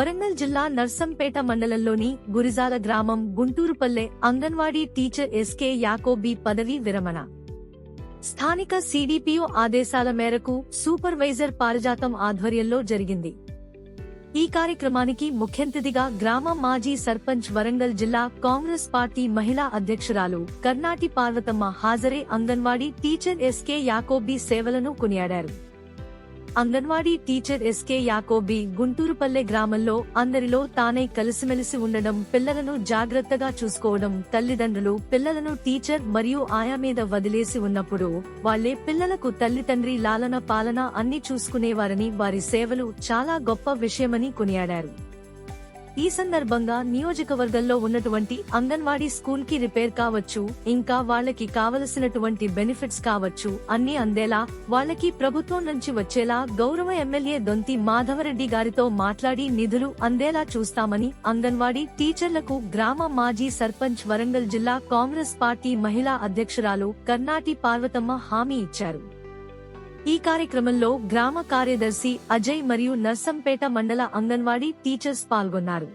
వరంగల్ జిల్లా నర్సంపేట మండలంలోని గురిజాల గ్రామం గుంటూరుపల్లె అంగన్వాడీ టీచర్ ఎస్కే యాకోబీ పదవీ విరమణ. స్థానిక సిడిపిఓ ఆదేశాల మేరకు సూపర్వైజర్ పారిజాతం ఆధ్వర్యంలో జరిగింది. ఈ కార్యక్రమానికి ముఖ్యంతిథిగా గ్రామ మాజీ సర్పంచ్ వరంగల్ జిల్లా కాంగ్రెస్ పార్టీ మహిళా అధ్యక్షురాలు కర్ణాటి పార్వతమ్మ హాజరే అంగన్వాడీ టీచర్ ఎస్కే యాకోబీ సేవలను కొనియాడారు. అంగన్వాడీ టీచర్ ఎస్కే యాకోబి గుంటూరుపల్లె గ్రామంలో అందరిలో తానే కలిసిమెలిసి ఉండడం పిల్లలను జాగ్రత్తగా చూసుకోవడం తల్లిదండ్రులు పిల్లలను టీచర్ మరియు ఆయా మీద వదిలేసి ఉన్నప్పుడు వాళ్ళే పిల్లలకు తల్లిదండ్రి లాలన పాలన అన్ని చూసుకునేవారని వారి సేవలు చాలా గొప్ప విషయమని కొనియాడారు. ఈ సందర్భంగా నియోజకవర్గంలో ఉన్నటువంటి అంగన్వాడీ స్కూల్కి రిపేర్ కావచ్చు ఇంకా వాళ్ళకి కావలసినటువంటి బెనిఫిట్స్ కావచ్చు అన్ని అందేలా వాళ్ళకి ప్రభుత్వం నుంచి వచ్చేలా గౌరవ ఎమ్మెల్యే దొంతి మాధవరెడ్డి గారితో మాట్లాడి నిధులు అందేలా చూస్తామని అంగన్వాడీ టీచర్లకు గ్రామ మాజీ సర్పంచ్ వరంగల్ జిల్లా కాంగ్రెస్ పార్టీ మహిళా అధ్యక్షురాలు కర్ణాటి పార్వతమ్మ హామీ ఇచ్చారు. ఈ కార్యక్రమంలో గ్రామ కార్యదర్శి అజయ్ మరియు నర్సంపేట మండల అంగన్వాడీ టీచర్స్ పాల్గొన్నారు.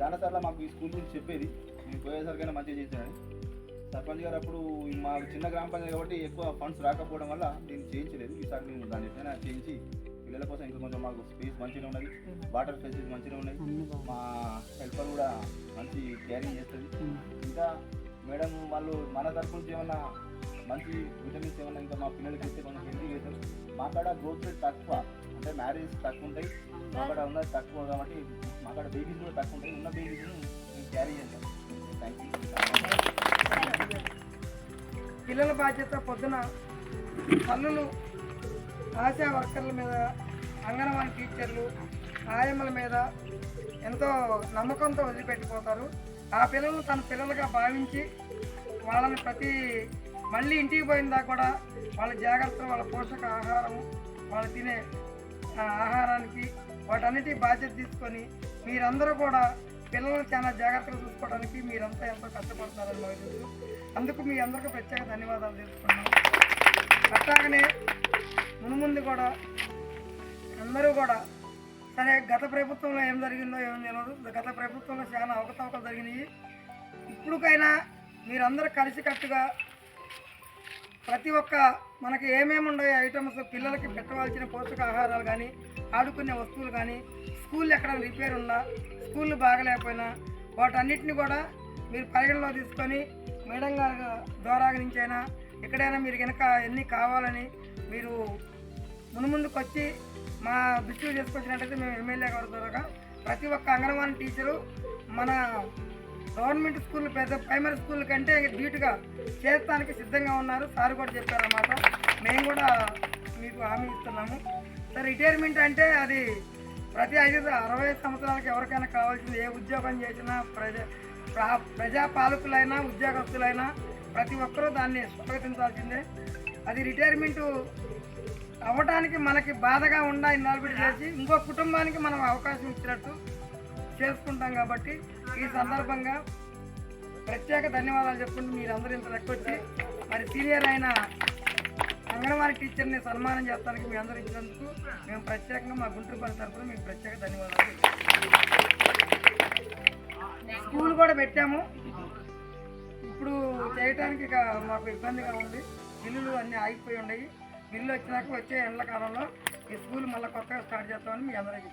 చాలా సార్లు మాకు ఈ స్కూల్ గురించి చెప్పేది. మేము పోయేసరికైనా మంచిగా చేసేదని సర్పంచ్ గారు అప్పుడు మాకు మా చిన్న గ్రామ పంచాయతీ కాబట్టి ఎక్కువ ఫండ్స్ రాకపోవడం వల్ల నేను చేయించలేదు. ఈసారి మేము దాన్ని ఎట్లయినా చేయించి పిల్లల కోసం ఇంకా కొంచెం మాకు స్పేస్ మంచిగా ఉన్నది. వాటర్ ఫెసిలిటీస్ మంచిగా ఉన్నాయి. మా హెల్పర్ కూడా మంచి క్యారింగ్ చేస్తుంది. ఇంకా మేడం వాళ్ళు మన తరఫు నుంచి ఏమన్నా మంచి విటమిన్స్ ఏమైనా ఇంకా మా పిల్లలకి ఇస్తే కొంచెం హెల్తీ చేస్తారు మా కాడ గ్రోత్ రేట్ తక్కువ. అంటే మ్యారేజ్ తక్కువ ఉంటాయి. మాకాడ ఉన్నది తక్కువ కాబట్టి మాకాడ బేబీస్ కూడా తక్కువ ఉంటాయి. ఉన్న బేబీస్ మేము క్యారీ చేస్తాం. థ్యాంక్ యూ పిల్లల బాధ్యత పొద్దున తల్లులు ఆశా వర్కర్ల మీద అంగన్వాడీ టీచర్లు ఆయమ్మల మీద ఎంతో నమ్మకంతో వదిలిపెట్టిపోతారు. ఆ పిల్లలను తన పిల్లలుగా భావించి వాళ్ళని ప్రతి మళ్ళీ ఇంటికి పోయిందా కూడా వాళ్ళ జాగ్రత్తలు వాళ్ళ పోషక ఆహారం వాళ్ళు తినే ఆహారానికి వాటన్నిటి బాధ్యత తీసుకొని మీరందరూ కూడా పిల్లలను చాలా జాగ్రత్తగా చూసుకోవడానికి మీరంతా ఎంతో కష్టపడతారని మాకు తెలుసు. అందుకు మీ అందరికీ ప్రత్యేక ధన్యవాదాలు తెలుసుకున్నాం అట్లాగనే మునుముందు కూడా అందరూ కూడా సరే గత ప్రభుత్వంలో ఏం జరిగిందో ఏం తెలియదు గత ప్రభుత్వంలో చాలా అవకతవకలు జరిగినాయి. ఇప్పుడుకైనా మీరందరూ కలిసికట్టుగా ప్రతి ఒక్క మనకి ఏమేమి ఉన్నాయో ఐటమ్స్ పిల్లలకి పెట్టవలసిన పోషకాహారాలు కానీ ఆడుకునే వస్తువులు కానీ స్కూల్ ఎక్కడ రిపేర్ ఉన్నా స్కూల్ బాగలేకపోయినా వాటన్నిటిని కూడా మీరు పరిగణలో తీసుకొని మేడం గారి ద్వారా నుంచైనా ఎక్కడైనా మీరు కనుక ఎన్ని కావాలని మీరు మునుముందుకు వచ్చి మా దృష్టిలో చేసుకొచ్చినట్టయితే మేము ఎమ్మెల్యే గారి ద్వారా ప్రతి ఒక్క అంగన్వాడీ టీచరు మన గవర్నమెంట్ స్కూల్ పెద్ద ప్రైమరీ స్కూల్ కంటే ధీటుగా చేస్తానికి సిద్ధంగా ఉన్నారు. సార్ కూడా చెప్పారన్నమాట మేము కూడా మీకు హామీ ఇస్తున్నాము. సార్ రిటైర్మెంట్ అంటే అది ప్రతి ఐదు అరవై సంవత్సరాలకు ఎవరికైనా కావాల్సింది. ఏ ఉద్యోగం చేసినా ప్రజా ప్రజా పాలకులైనా ఉద్యోగస్తులైనా ప్రతి ఒక్కరూ దాన్ని స్వాగతించాల్సిందే. అది రిటైర్మెంట్ అవ్వడానికి మనకి బాధగా ఉండా ఇన్నాళ్ళు చేసి ఇంకో కుటుంబానికి మనం అవకాశం ఇచ్చినట్టు చేసుకుంటాం కాబట్టి ఈ సందర్భంగా ప్రత్యేక ధన్యవాదాలు చెప్పుకుంటూ మీరందరూ ఇంత లెక్కొచ్చి మరి సీనియర్ అయిన అంగన్వాడీ టీచర్ని సన్మానం చేస్తానికి మీ అందరూ ఇచ్చినందుకు మేము ప్రత్యేకంగా మా గుంటూరు పని తరఫున మీకు ప్రత్యేక ధన్యవాదాలు స్కూల్ కూడా పెట్టాము. ఇప్పుడు చేయటానికి ఇక మాకు ఇబ్బందిగా ఉంది. బిల్లులు అన్నీ ఆగిపోయి ఉన్నాయి. బిల్లు వచ్చినాక వచ్చే ఎండాకాలంలో ఈ స్కూల్ మళ్ళీ కొత్తగా స్టార్ట్ చేస్తామని మీ అందరికీ